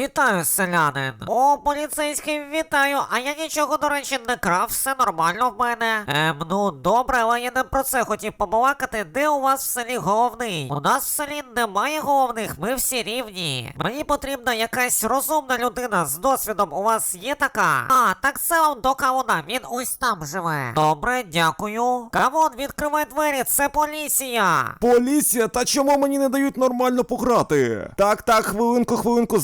Вітаю, селянин. О, поліцейський, вітаю. А я нічого, до речі, не крав, все нормально в мене. Ем, ну добре, але я не про це хотів побалакати. Де у вас в селі головний? У нас в селі немає головних, ми всі рівні. Мені потрібна якась розумна людина з досвідом. У вас є така? А, так це вам до кавуна, він ось там живе. Добре, дякую. Кавун, відкривай двері, це поліція. Поліція, та чому мені не дають нормально пограти? Так, так, хвилинку, хвилинку,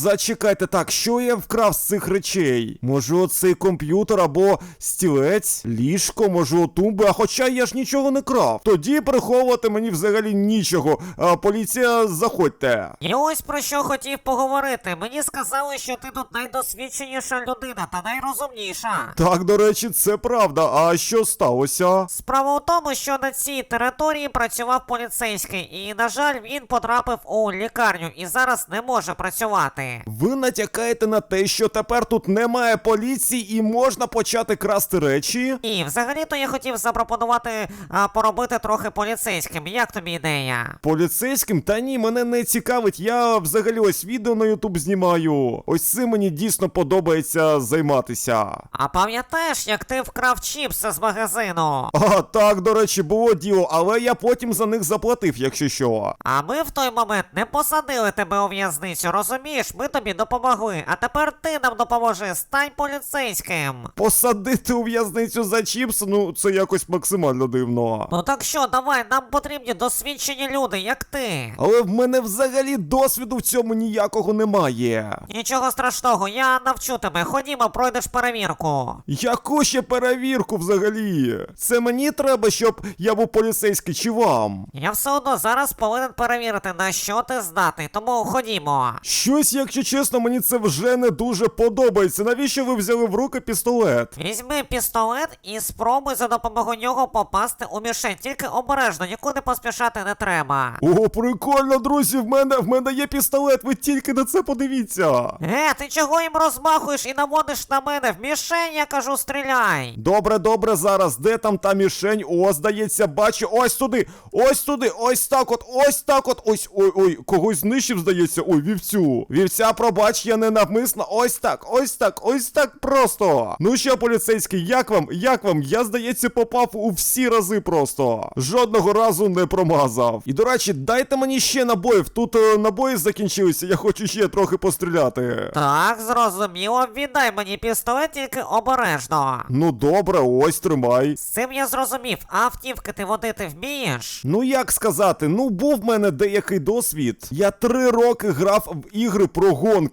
зачекайте. Так, що я вкрав з цих речей? Може, оцей комп'ютер або стілець, ліжко, може, тумби, а хоча я ж нічого не крав. Тоді приховувати мені взагалі нічого. А, поліція, заходьте. І ось про що хотів поговорити. Мені сказали, що ти тут найдосвідченіша людина та найрозумніша. Так, до речі, це правда. А що сталося? Справа у тому, що на цій території працював поліцейський, і, на жаль, він потрапив у лікарню і зараз не може працювати. Ви натякаєте на те, що тепер тут немає поліції і можна почати красти речі? І взагалі-то я хотів запропонувати а, поробити трохи поліцейським. Як тобі ідея? Поліцейським? Та ні, мене не цікавить. Я взагалі ось відео на Ютуб знімаю. Ось цим мені дійсно подобається займатися. А пам'ятаєш, як ти вкрав чіпси з магазину? А, так, до речі, було діло, але я потім за них заплатив, якщо що. А ми в той момент не посадили тебе у в'язницю, розумієш? Ми тобі допомогли. А тепер ти нам допоможи, стань поліцейським. Посадити у в'язницю за чіпс, ну це якось максимально дивно. Ну так що, давай, нам потрібні досвідчені люди, як ти. Але в мене взагалі досвіду в цьому ніякого немає. Нічого страшного, я навчу тебе. Ходімо, пройдеш перевірку. Яку ще перевірку взагалі? Це мені треба, щоб я був поліцейський чи вам? Я все одно зараз повинен перевірити, на що ти здатний, тому ходімо. Щось, якщо чесно, мені це вже не дуже подобається. Навіщо ви взяли в руки пістолет? Візьми пістолет і спробуй за допомогою нього попасти у мішень. Тільки обережно, нікуди поспішати не треба. О, прикольно, друзі, в мене в мене є пістолет, ви тільки на це подивіться. Е, ти чого їм розмахуєш і наводиш на мене? В мішень, я кажу, стріляй. Добре, добре, зараз. Де там та мішень? О, здається, бачу. Ось туди, ось туди, ось так от, ось так от. Ось ой, ой, когось знищив, здається. Ой, вівцю. Вівця, пробач, я не навмисно. Ось так, ось так, ось так просто. Ну що, поліцейський, як вам? Як вам? Я, здається, попав у всі рази просто. Жодного разу не промазав. І до речі, дайте мені ще набоїв. Тут е, набої закінчилися, я хочу ще трохи постріляти. Так, зрозуміло, віддай мені пістолет, тільки обережно. Ну добре, ось тримай. З цим я зрозумів, автівки ти водити вмієш? Ну як сказати, ну був в мене деякий досвід. Я три роки грав в ігри про гонки.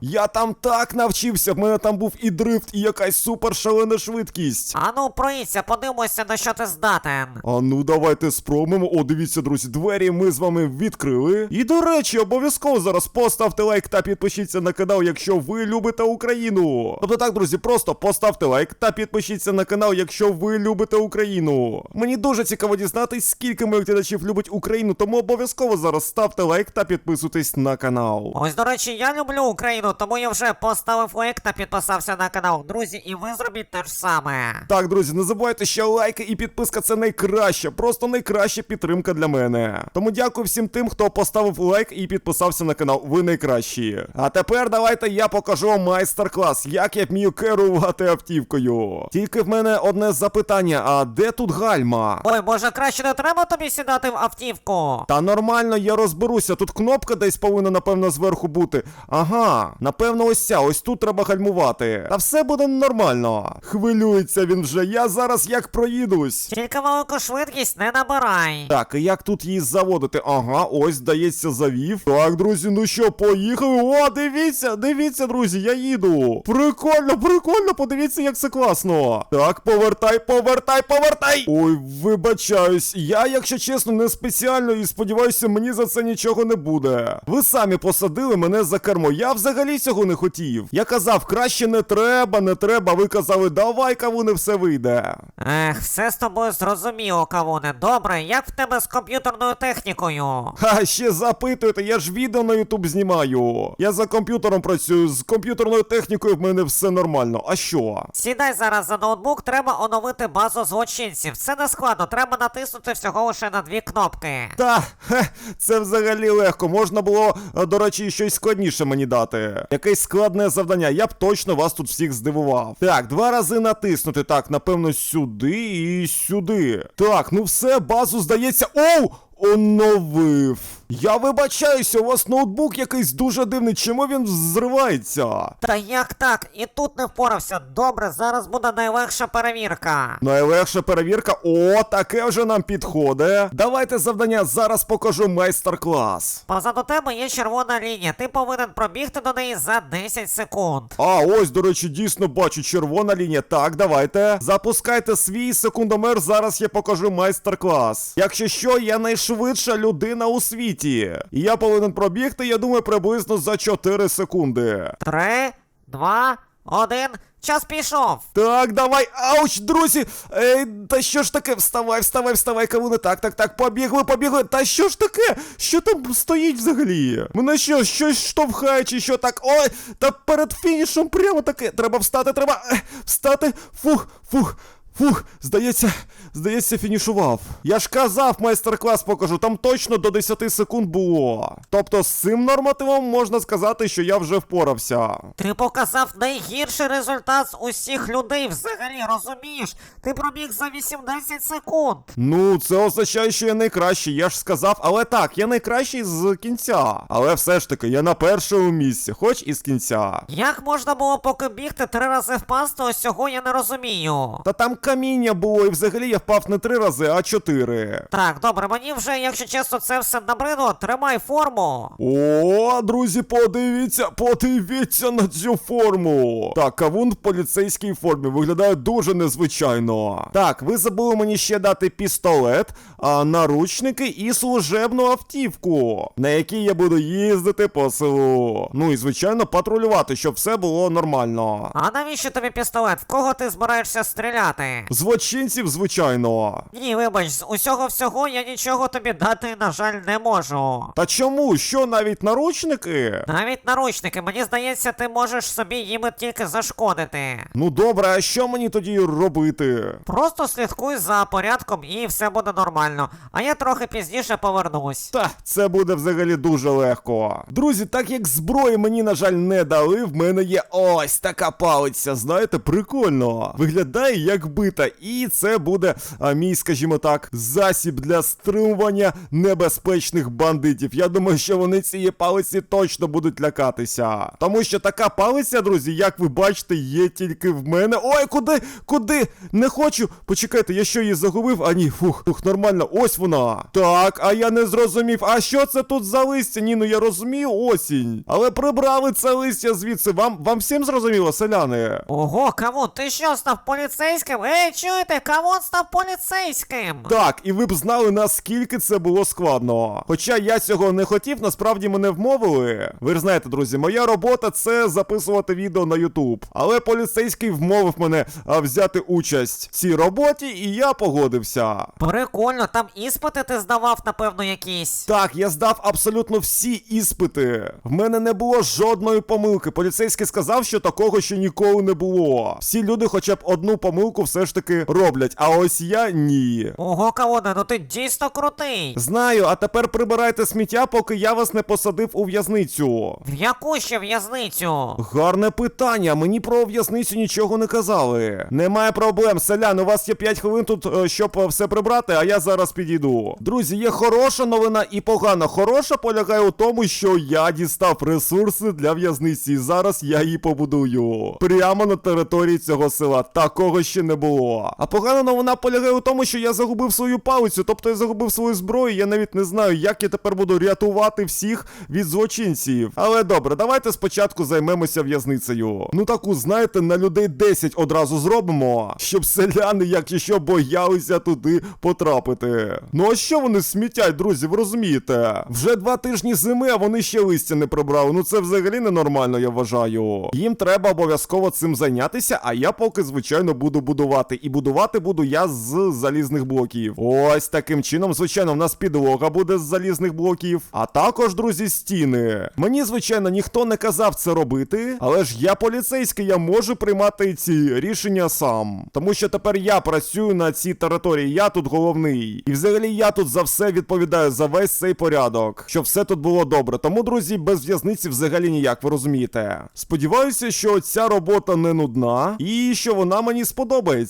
Я там так навчився, в мене там був і дрифт, і якась супер шалена швидкість. Ану, проїдься, подивимося, на що ти здатен. А ну давайте спробуємо. О, дивіться, друзі, двері ми з вами відкрили. І до речі, обов'язково зараз поставте лайк та підпишіться на канал, якщо ви любите Україну. Тобто так, друзі, просто поставте лайк та підпишіться на канал, якщо ви любите Україну. Мені дуже цікаво дізнатись, скільки моїх глядачів любить Україну, тому обов'язково зараз ставте лайк та підписуйтесь на канал. Ось, до речі, я люблю Україну, тому я вже поставив лайк та підписався на канал. Друзі, і ви зробіть те ж саме. Так, друзі, не забувайте, що лайки і підписка це найкраща, просто найкраща підтримка для мене. Тому дякую всім тим, хто поставив лайк і підписався на канал. Ви найкращі. А тепер давайте я покажу вам майстер-клас, як я вмію керувати автівкою. Тільки в мене одне запитання: а де тут гальма? Ой, може краще не треба тобі сідати в автівку? Та нормально, я розберуся. Тут кнопка десь повинна, напевно, зверху бути. Ага, напевно, ось ця, ось тут треба гальмувати. Та все буде нормально. Хвилюється він вже. Я зараз як проїдусь. Тільки велику швидкість не набирай. Так, і як тут її заводити? Ага, ось, здається, завів. Так, друзі, ну що, поїхали? О, дивіться, дивіться, друзі, я їду. Прикольно, прикольно, подивіться, як це класно. Так, повертай, повертай, повертай. Ой, вибачаюсь. Я, якщо чесно, не спеціально і сподіваюся, мені за це нічого не буде. Ви самі посадили мене за кермо. Я взагалі цього не хотів. Я казав, краще не треба, не треба. Ви казали, давай, кавуни, все вийде. Ех, все з тобою зрозуміло, кавуне. Добре, як в тебе з комп'ютерною технікою? Ха, ще запитуєте, я ж відео на Ютуб знімаю. Я за комп'ютером працюю, з комп'ютерною технікою в мене все нормально. А що? Сідай зараз за ноутбук, треба оновити базу злочинців. Це не складно, треба натиснути всього лише на дві кнопки. Та, хе, це взагалі легко. Можна було, е, до речі, щось складніше мені мені дати. Якесь складне завдання, я б точно вас тут всіх здивував. Так, два рази натиснути. Так, напевно, сюди і сюди. Так, ну все, базу здається. Оу! Оновив. Я вибачаюся, у вас ноутбук якийсь дуже дивний. Чому він зривається? Та як так? І тут не впорався. Добре, зараз буде найлегша перевірка. Найлегша перевірка. О, таке вже нам підходить. Давайте завдання зараз покажу майстер-клас. Позаду тебе є червона лінія. Ти повинен пробігти до неї за 10 секунд. А, ось, до речі, дійсно бачу червона лінія. Так, давайте. Запускайте свій секундомер. Зараз я покажу майстер-клас. Якщо що, я найшвидша людина у світі. І я повинен пробігти, я думаю, приблизно за 4 секунди. Три, два, один. Час пішов. Так, давай, ауч, друзі! Ей, та що ж таке? Вставай, вставай, вставай, кавуни. Так, так, так, побігли, побігли. Та що ж таке? Що там стоїть взагалі? Мене що, щось штовхає, чи що так? Ой, та перед фінішем прямо таке. Треба встати, треба встати. Фух, фух. Фух, здається, здається, фінішував. Я ж казав, майстер-клас покажу, там точно до 10 секунд було. Тобто з цим нормативом можна сказати, що я вже впорався. Ти показав найгірший результат з усіх людей взагалі, розумієш? Ти пробіг за 80 секунд. Ну, це означає, що я найкращий, я ж сказав, але так, я найкращий з кінця. Але все ж таки, я на першому місці, хоч і з кінця. Як можна було поки бігти три рази впасти, ось цього я не розумію. Та там каміння було, і взагалі я впав не три рази, а чотири. Так, добре, мені вже, якщо чесно, це все набридло, тримай форму. О, друзі, подивіться, подивіться на цю форму. Так, кавун в поліцейській формі виглядає дуже незвичайно. Так, ви забули мені ще дати пістолет, а, наручники і служебну автівку, на якій я буду їздити по селу. Ну і звичайно патрулювати, щоб все було нормально. А навіщо тобі пістолет? В кого ти збираєшся стріляти? Злочинців, звичайно. Ні, вибач, з усього всього я нічого тобі дати, на жаль, не можу. Та чому? Що навіть наручники? Навіть наручники, мені здається, ти можеш собі їми тільки зашкодити. Ну добре, а що мені тоді робити? Просто слідкуй за порядком і все буде нормально. А я трохи пізніше повернусь. Та це буде взагалі дуже легко. Друзі, так як зброї мені, на жаль, не дали, в мене є ось така палиця. Знаєте, прикольно. Виглядає як бита, і це буде а, мій, скажімо так, засіб для стримування небезпечних бандитів. Я думаю, що вони цієї палиці точно будуть лякатися. Тому що така палиця, друзі, як ви бачите, є тільки в мене. Ой, куди? Куди? Не хочу. Почекайте, я що її загубив? А ні, фух, фух, нормально, ось вона. Так, а я не зрозумів. А що це тут за листя? Ні, ну я розумію осінь. Але прибрали це листя звідси. Вам вам всім зрозуміло, селяни? Ого, Кавун, ти що став поліцейським? Ей, чуєте, Кавун став поліцейським. Так, і ви б знали, наскільки це було складно. Хоча я цього не хотів, насправді мене вмовили. Ви ж знаєте, друзі, моя робота це записувати відео на Ютуб. Але поліцейський вмовив мене а, взяти участь в цій роботі, і я погодився. Прикольно, там іспити ти здавав, напевно, якісь. Так, я здав абсолютно всі іспити. В мене не було жодної помилки. Поліцейський сказав, що такого ще ніколи не було. Всі люди хоча б одну помилку все ж таки роблять, а ось я ні. Ого, Кавуне, ну ти дійсно крутий. Знаю, а тепер прибирайте сміття, поки я вас не посадив у в'язницю. В яку ще в'язницю? Гарне питання, мені про в'язницю нічого не казали. Немає проблем, селян, у вас є 5 хвилин тут, е, щоб е, все прибрати, а я зараз підійду. Друзі, є хороша новина і погана. Хороша полягає у тому, що я дістав ресурси для в'язниці, і зараз я її побудую. Прямо на території цього села. Такого ще не було. А погана новина полягає у тому, що я загубив свою палицю, тобто я загубив свою зброю. Я навіть не знаю, як я тепер буду рятувати всіх від злочинців. Але добре, давайте спочатку займемося в'язницею. Ну таку, знаєте, на людей 10 одразу зробимо, щоб селяни, як і боялися туди потрапити. Ну а що вони смітять, друзі, ви розумієте? Вже два тижні зими, а вони ще листя не прибрали. Ну це взагалі ненормально, я вважаю. Їм треба обов'язково цим зайнятися, а я поки, звичайно, буду будувати. Будувати. І будувати буду я з залізних блоків. Ось таким чином, звичайно, в нас підлога буде з залізних блоків. А також, друзі, стіни. Мені, звичайно, ніхто не казав це робити, але ж я поліцейський, я можу приймати ці рішення сам. Тому що тепер я працюю на цій території, я тут головний. І взагалі я тут за все відповідаю за весь цей порядок, щоб все тут було добре. Тому, друзі, без в'язниці взагалі ніяк, ви розумієте. Сподіваюся, що ця робота не нудна і що вона мені сподобається.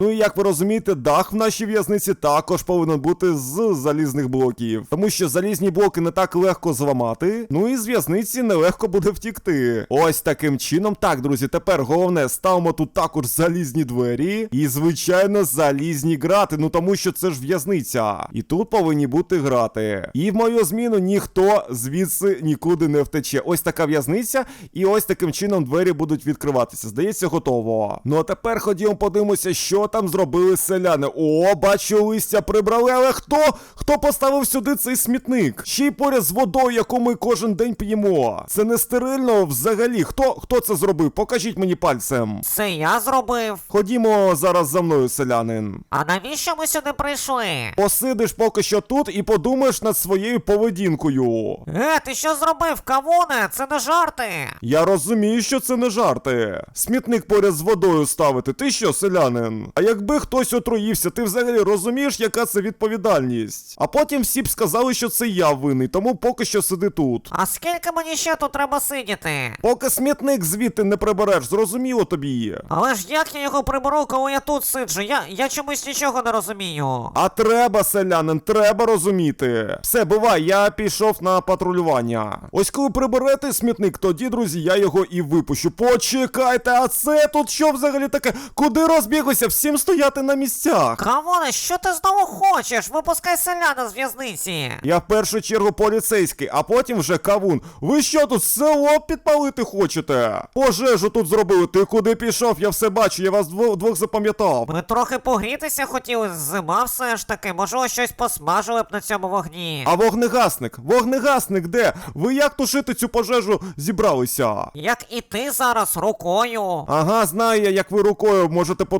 Ну і як ви розумієте, дах в нашій в'язниці також повинен бути з залізних блоків, тому що залізні блоки не так легко зламати. Ну і з в'язниці нелегко буде втікти. Ось таким чином. Так, друзі, тепер головне ставимо тут також залізні двері і, звичайно, залізні грати. Ну тому що це ж в'язниця. І тут повинні бути грати. І в мою зміну ніхто звідси нікуди не втече. Ось така в'язниця, і ось таким чином двері будуть відкриватися. Здається, готово. Ну а тепер ходімо подивимося, що там зробили селяни. О, бачу, листя прибрали, але хто? Хто поставив сюди цей смітник? Ще й поряд з водою, яку ми кожен день п'ємо. Це не стерильно взагалі. Хто, хто це зробив? Покажіть мені пальцем. Це я зробив. Ходімо зараз за мною, селянин. А навіщо ми сюди прийшли? Посидиш поки що тут і подумаєш над своєю поведінкою. Е, ти що зробив, кавуне? Це не жарти. Я розумію, що це не жарти. Смітник поряд з водою ставити. Ти що, селянин? А якби хтось отруївся, ти взагалі розумієш, яка це відповідальність? А потім всі б сказали, що це я винний, тому поки що сиди тут. А скільки мені ще тут треба сидіти? Поки смітник звідти не прибереш, зрозуміло тобі. Але ж як я його приберу, коли я тут сиджу? Я, я чомусь нічого не розумію. А треба, селянин, треба розуміти. Все, бувай, я пішов на патрулювання. Ось коли приберете смітник, тоді, друзі, я його і випущу. Почекайте, а це тут що взагалі таке? Куди розбіглися? Всім стояти на місцях. Кавуне, що ти знову хочеш? Випускай селяна з в'язниці. Я в першу чергу поліцейський, а потім вже кавун. Ви що тут село підпалити хочете? Пожежу тут зробили. Ти куди пішов? Я все бачу, я вас дво- двох запам'ятав. Ми трохи погрітися хотіли, зима все ж таки, можливо, щось посмажили б на цьому вогні. А вогнегасник? Вогнегасник де? Ви як тушити цю пожежу зібралися? Як і ти зараз рукою. Ага, знаю я, як ви рукою можете потушити.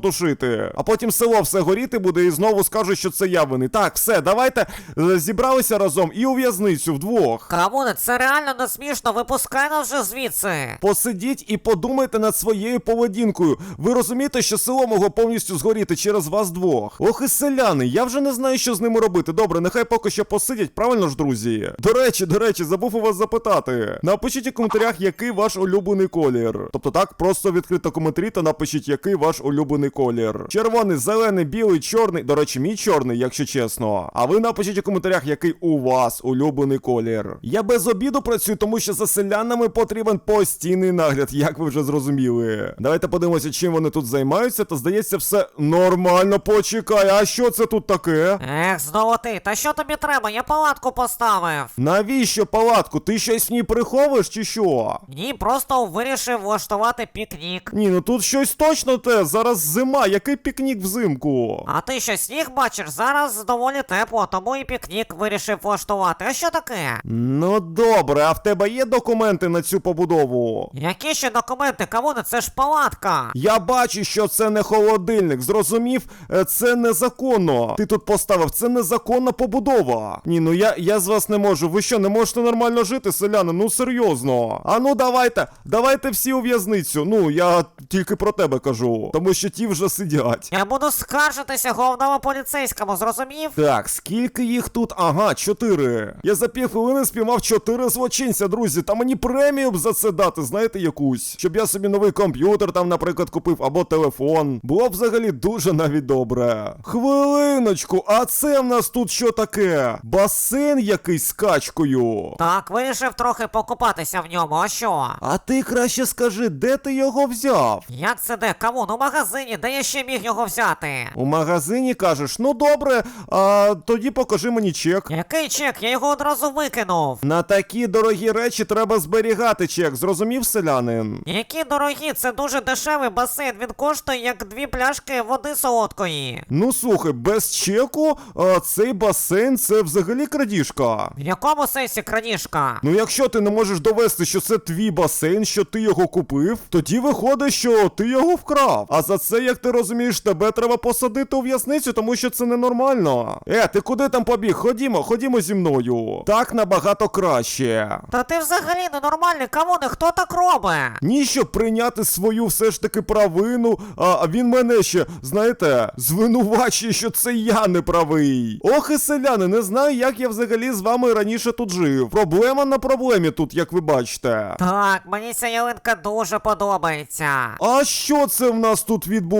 А потім село все горіти буде і знову скажуть, що це я винний. Так, все, давайте е, зібралися разом і у в'язницю вдвох. Кавуне, це реально не смішно, випускай нас вже звідси. Посидіть і подумайте над своєю поведінкою. Ви розумієте, що село могло повністю згоріти через вас двох. Ох і селяни, я вже не знаю, що з ними робити. Добре, нехай поки що посидять, правильно ж, друзі? До речі, до речі, забув у вас запитати. Напишіть у коментарях, який ваш улюблений колір. Тобто так, просто відкрито коментарі та напишіть, який ваш улюблений колір. Червоний, зелений, білий, чорний. До речі, мій чорний, якщо чесно. А ви напишіть у коментарях, який у вас улюблений колір. Я без обіду працюю, тому що за селянами потрібен постійний нагляд, як ви вже зрозуміли. Давайте подивимося, чим вони тут займаються, та здається, все нормально. Почекай, а що це тут таке? Ех, знову ти, та що тобі треба? Я палатку поставив. Навіщо палатку? Ти щось в ній приховуєш чи що? Ні, просто вирішив влаштувати пікнік. Ні, ну тут щось точно те. Зараз зима, який пікнік взимку. А ти що, сніг бачиш? Зараз доволі тепло, тому і пікнік вирішив влаштувати. А що таке? Ну добре, а в тебе є документи на цю побудову? Які ще документи, Кавуне? Це ж палатка. Я бачу, що це не холодильник. Зрозумів, Е, це незаконно. Ти тут поставив, це незаконна побудова. Ні, ну я, я з вас не можу. Ви що, не можете нормально жити, селяни? Ну серйозно. А ну давайте, давайте всі у в'язницю. Ну, я тільки про тебе кажу, тому що ті вже сидять. Я буду скаржитися головному поліцейському, зрозумів? Так, скільки їх тут? Ага, чотири. Я за півхвилини спіймав чотири злочинця, друзі. Та мені премію б за це дати, знаєте, якусь. Щоб я собі новий комп'ютер там, наприклад, купив або телефон. Було б взагалі дуже навіть добре. Хвилиночку, а це в нас тут що таке? Басейн якийсь з качкою. Так, вирішив трохи покупатися в ньому, а що? А ти краще скажи, де ти його взяв? Як це де? Кавун, у магазині, де я ще міг його взяти? У магазині кажеш, ну добре, а тоді покажи мені чек. Який чек? Я його одразу викинув. На такі дорогі речі треба зберігати чек, зрозумів селянин? Які дорогі, це дуже дешевий басейн, він коштує як дві пляшки води солодкої. Ну слухай, без чеку а, цей басейн це взагалі крадіжка. В якому сенсі крадіжка? Ну якщо ти не можеш довести, що це твій басейн, що ти його купив, тоді виходить, що ти його вкрав. А за це як ти розумієш, тебе треба посадити у в'язницю, тому що це ненормально. Е, ти куди там побіг? Ходімо, ходімо зі мною. Так набагато краще. Та ти взагалі ненормальний, кавуне, хто так робить? Ні, щоб прийняти свою все ж таки провину, а він мене ще, знаєте, звинувачує, що це я не правий. Ох і селяни, не знаю, як я взагалі з вами раніше тут жив. Проблема на проблемі тут, як ви бачите. Так, мені ця ялинка дуже подобається. А що це в нас тут відбувається?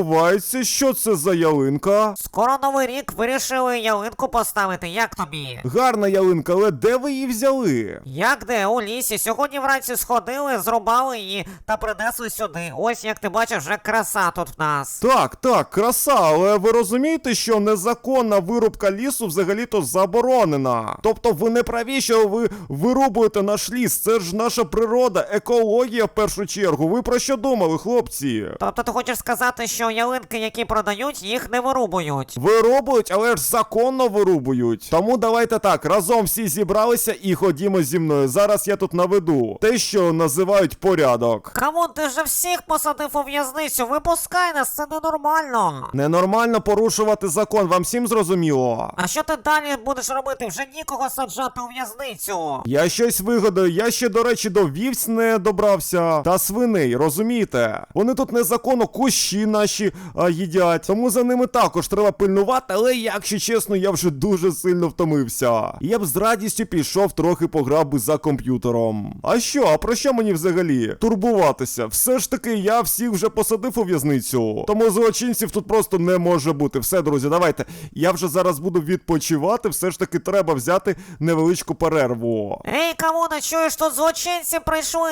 Що це за ялинка? Скоро новий рік вирішили ялинку поставити, як тобі? Гарна ялинка, але де ви її взяли? Як де? У лісі. Сьогодні вранці сходили, зрубали її та принесли сюди. Ось як ти бачиш, вже краса тут в нас. Так, так, краса, але ви розумієте, що незаконна вирубка лісу взагалі-то заборонена. Тобто ви не праві, що ви вирубуєте наш ліс. Це ж наша природа, екологія в першу чергу. Ви про що думали, хлопці? Тобто ти хочеш сказати, що ялинки, які продають, їх не вирубують. Вирубують, але ж законно вирубують. Тому давайте так, разом всі зібралися і ходімо зі мною. Зараз я тут наведу те, що називають порядок. Камон, ти вже всіх посадив у в'язницю, випускай нас, це ненормально. Ненормально порушувати закон, вам всім зрозуміло. А що ти далі будеш робити? Вже нікого саджати у в'язницю. Я щось вигадаю, я ще, до речі, до вівць не добрався. Та свиней, розумієте? Вони тут незаконно кущі наші а, їдять. Тому за ними також треба пильнувати, але якщо чесно, я вже дуже сильно втомився. Я б з радістю пішов трохи пограв би за комп'ютером. А що, а про що мені взагалі? Турбуватися. Все ж таки, я всіх вже посадив у в'язницю. Тому злочинців тут просто не може бути. Все, друзі, давайте. Я вже зараз буду відпочивати. Все ж таки треба взяти невеличку перерву. Ей, Камона, чуєш, тут злочинці прийшли.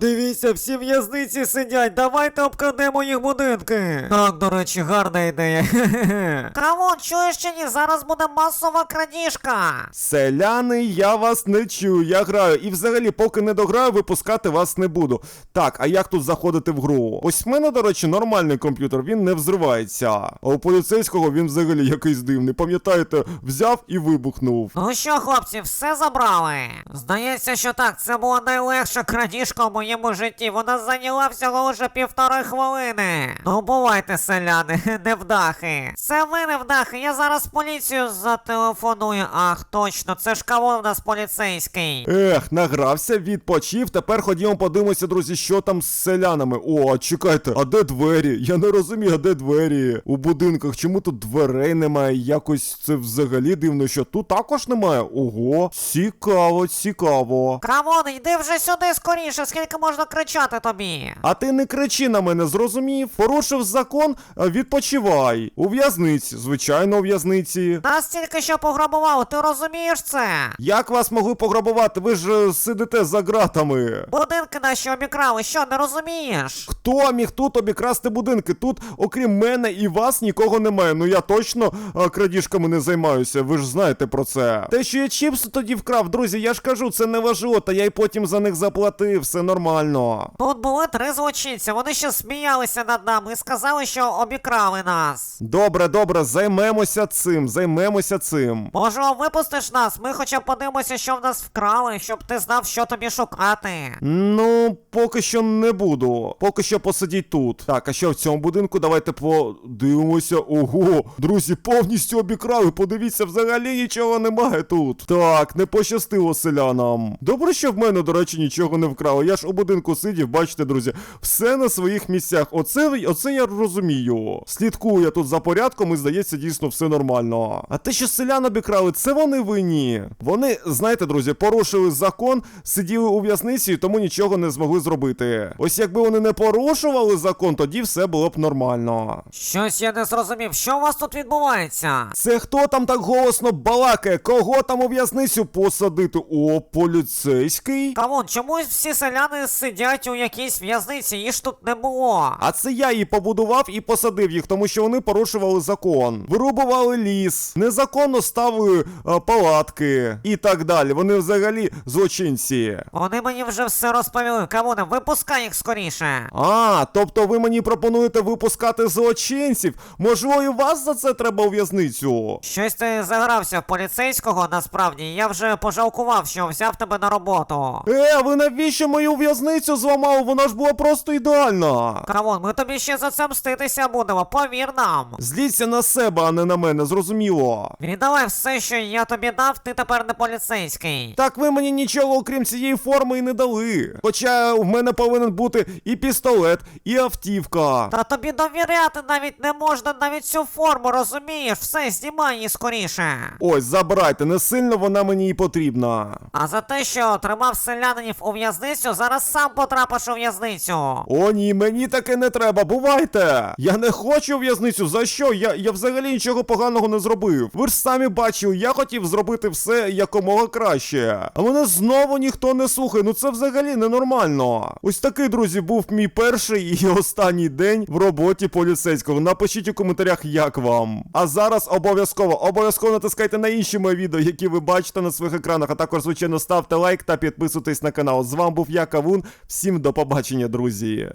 Дивіться, всі в'язниці сидять, давайте обкрадемо їх будинки. Так, до речі, гарна ідея. Камон, чуєш чи ні? Зараз буде масова крадіжка. Селяни, я вас не чую, я граю. І взагалі, поки не дограю, випускати вас не буду. Так, а як тут заходити в гру? Ось в мене, до речі, нормальний комп'ютер, він не взривається. А у поліцейського він взагалі якийсь дивний. Пам'ятаєте, взяв і вибухнув. Ну що, хлопці, все забрали? Здається, що так, це була найлегша крадіжка в моєму житті. Вона зайняла всього лише півтори хвилини. Ну, бувайте, селяни, невдахи. Це ви невдахи, я зараз поліцію зателефоную. Ах, точно, це ж кого в нас поліцейський. Ех, награвся, відпочив. Тепер ходімо подивимося, друзі, що там з селянами. О, чекайте, а де двері? Я не розумію, а де двері у будинках. Чому тут дверей немає? Якось це взагалі дивно, що тут також немає. Ого, цікаво, цікаво. Камон, йди вже сюди скоріше, скільки можна кричати тобі. А ти не кричи на мене, зрозумів? Порушив закон, відпочивай. У в'язниці, звичайно, у в'язниці. Нас тільки що пограбували, ти розумієш це? Як вас могли пограбувати? Ви ж е, сидите за ґратами. Будинки наші обікрали, що не розумієш? Хто міг тут обікрасти будинки? Тут, окрім мене і вас, нікого немає. Ну я точно а, крадіжками не займаюся. Ви ж знаєте про це. Те, що я чіпси тоді вкрав, друзі, я ж кажу, це не важливо, та я й потім за них заплатив, все нормально. Тут були три злочинці, вони ще сміялися над нами і сказали, що обікрали нас. Добре, добре, займемося цим, займемося цим. Може, випустиш нас? Ми хоча б подивимося, що в нас вкрали, щоб ти знав, що тобі шукати. Ну, поки що не буду. Поки що посидіть тут. Так, а що в цьому будинку? Давайте подивимося. Ого, друзі, повністю обікрали. Подивіться, взагалі нічого немає тут. Так, не пощастило селянам. Добре, що в мене, до речі, нічого не вкрали. Я ж у будинку сидів, бачите, друзі, все на своїх місцях. Оце, оце я розумію. Слідкую я тут за порядком і здається, дійсно все нормально. А те, що селян обікрали, це вони винні. Вони, знаєте, друзі, порушили закон, сиділи у в'язниці, і тому нічого не змогли зробити. Ось якби вони не порушували закон, тоді все було б нормально. Щось я не зрозумів, що у вас тут відбувається? Це хто там так голосно балакає? Кого там у в'язницю посадити? О, поліцейський? Камон, чомусь всі селяни сидять у якійсь в'язниці, їх ж тут не було. А це я її побудував і посадив їх, тому що вони порушували закон. Вирубували ліс, незаконно ставили а, палатки і так далі. Вони взагалі злочинці. Вони мені вже все розповіли. Камоне, випускай їх скоріше. А, тобто ви мені пропонуєте випускати злочинців? Можливо, і вас за це треба у в'язницю? Щось ти загрався в поліцейського, насправді. Я вже пожалкував, що взяв тебе на роботу. Е, ви навіщо мою в'язницю зламали? Вона ж була просто ідеальна. Камон, ми тобі ще за це мститися будемо, повір нам. Зліться на себе, а не на мене, зрозуміло. Віддавай все, що я тобі дав, ти тепер не поліцейський. Так ви мені нічого, окрім цієї форми, і не дали. Хоча в мене повинен бути і пістолет, і автівка. Та тобі довіряти навіть не можна навіть цю форму, розумієш? Все, знімай її скоріше. Ось, забирайте, не сильно вона мені і потрібна. А за те, що тримав селянинів у в'язницю, зараз сам потрапиш у в'язницю. О, ні, мені таке не треба, бувайте! Я не хочу в'язницю, за що? Я, я взагалі нічого поганого не зробив. Ви ж самі бачили, я хотів зробити все якомога краще. А мене знову ніхто не слухає, ну це взагалі ненормально. Ось такий, друзі, був мій перший і останній день в роботі поліцейського. Напишіть у коментарях, як вам. А зараз обов'язково, обов'язково натискайте на інші мої відео, які ви бачите на своїх екранах. А також, звичайно, ставте лайк та підписуйтесь на канал. З вами був я, Кавун. Всім до побачення, друзі.